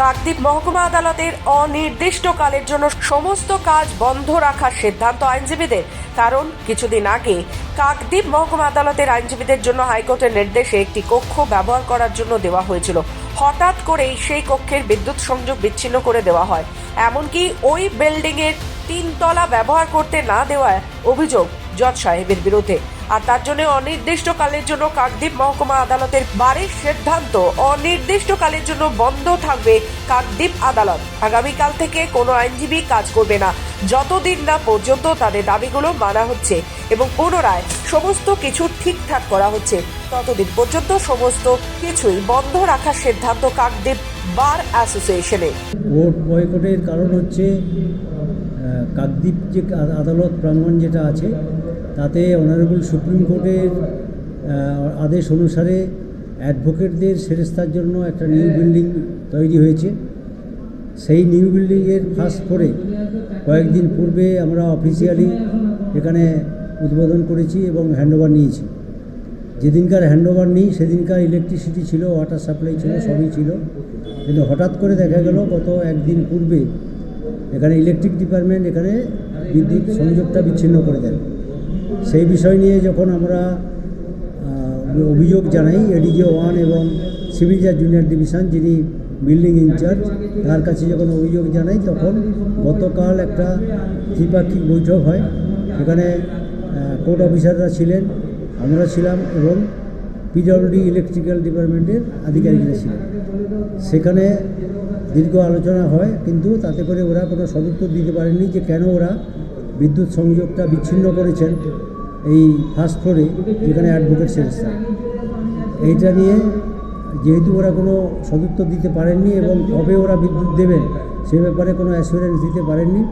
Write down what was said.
কাকদ্বীপ মহকুমা আদালতের অনির্দিষ্টকালের জন্য সমস্ত কাজ বন্ধ রাখার সিদ্ধান্ত আইনজীবীদের। কারণ কিছুদিন আগে কাকদ্বীপ মহকুমা আদালতের আইনজীবীদের জন্য হাইকোর্টের নির্দেশে একটি কক্ষ ব্যবহার করার জন্য দেওয়া হয়েছিল। হঠাৎ করেই সেই কক্ষের বিদ্যুৎ সংযোগ বিচ্ছিন্ন করে দেওয়া হয়। এমনকি ওই বিল্ডিংয়ের তিনতলা ব্যবহার করতে না দেওয়ায় অভিযোগ জজ সাহেবের বিরুদ্ধে। আর তার জন্য অনির্দিষ্টকালের জন্য কাকদ্বীপ মহকুমা আদালতের বাড়ির সিদ্ধান্ত। অনির্দিষ্টকালের জন্য বন্ধ থাকবে কাকদ্বীপ আদালত। আগামীকাল থেকে কোনো আইনজীবী কাজ করবে না। যতদিন না পর্যন্ত তাদের দাবিগুলো মানা হচ্ছে এবং পুনরায় সমস্ত কিছু ঠিকঠাক করা হচ্ছে, ততদিন পর্যন্ত সমস্ত কিছুই বন্ধ রাখার সিদ্ধান্ত কাকদ্বীপ বার অ্যাসোসিয়েশনে ভোট বয়কটের কারণ হচ্ছে কাকদ্বীপ যে আদালত প্রাঙ্গণ যেটা আছে তাতে অনারেবল সুপ্রিম কোর্টের আদেশ অনুসারে অ্যাডভোকেটদের সেরেস্তার জন্য একটা নিউ বিল্ডিং তৈরি হয়েছে। সেই নিউ বিল্ডিংয়ের ফার্স্ট ফ্লোরে কয়েকদিন পূর্বে আমরা অফিসিয়ালি এখানে উদ্বোধন করেছি এবং হ্যান্ডওভার নিয়েছি। যেদিনকার হ্যান্ডওভার নিই, সেদিনকার ইলেকট্রিসিটি ছিল ওয়াটার সাপ্লাই ছিল, সবই ছিল। কিন্তু হঠাৎ করে দেখা গেল, গত একদিন পূর্বে এখানে ইলেকট্রিক ডিপার্টমেন্ট এখানে বিদ্যুৎ সংযোগটা বিচ্ছিন্ন করে দেন সেই বিষয় নিয়ে যখন আমরা অভিযোগ জানাই এডিজি ওয়ান এবং সিভিল জাজ জুনিয়র ডিভিশন যিনি বিল্ডিং ইনচার্জ তার কাছে যখন অভিযোগ জানাই, তখন গতকাল একটা ত্রিপাক্ষিক বৈঠক হয়। সেখানে কোর্ট অফিসাররা ছিলেন, আমরা ছিলাম এবং পিডব্লিউডি ইলেকট্রিক্যাল ডিপার্টমেন্টের আধিকারিকরা ছিলেন। সেখানে দীর্ঘ আলোচনা হয়, কিন্তু তাতে করে ওরা কোনো সদুত্তর দিতে পারেননি যে কেন ওরা বিদ্যুৎ সংযোগটা বিচ্ছিন্ন করেছেন এই ফার্স্ট ফ্লোরে যেখানে অ্যাডভোকেট সেরেস্তা এইটা নিয়ে যেহেতু ওরা কোনো সদুত্তর দিতে পারেননি এবং কবে ওরা বিদ্যুৎ দেবেন, সে ব্যাপারে কোনো অ্যাসুরেন্স দিতে পারেননি।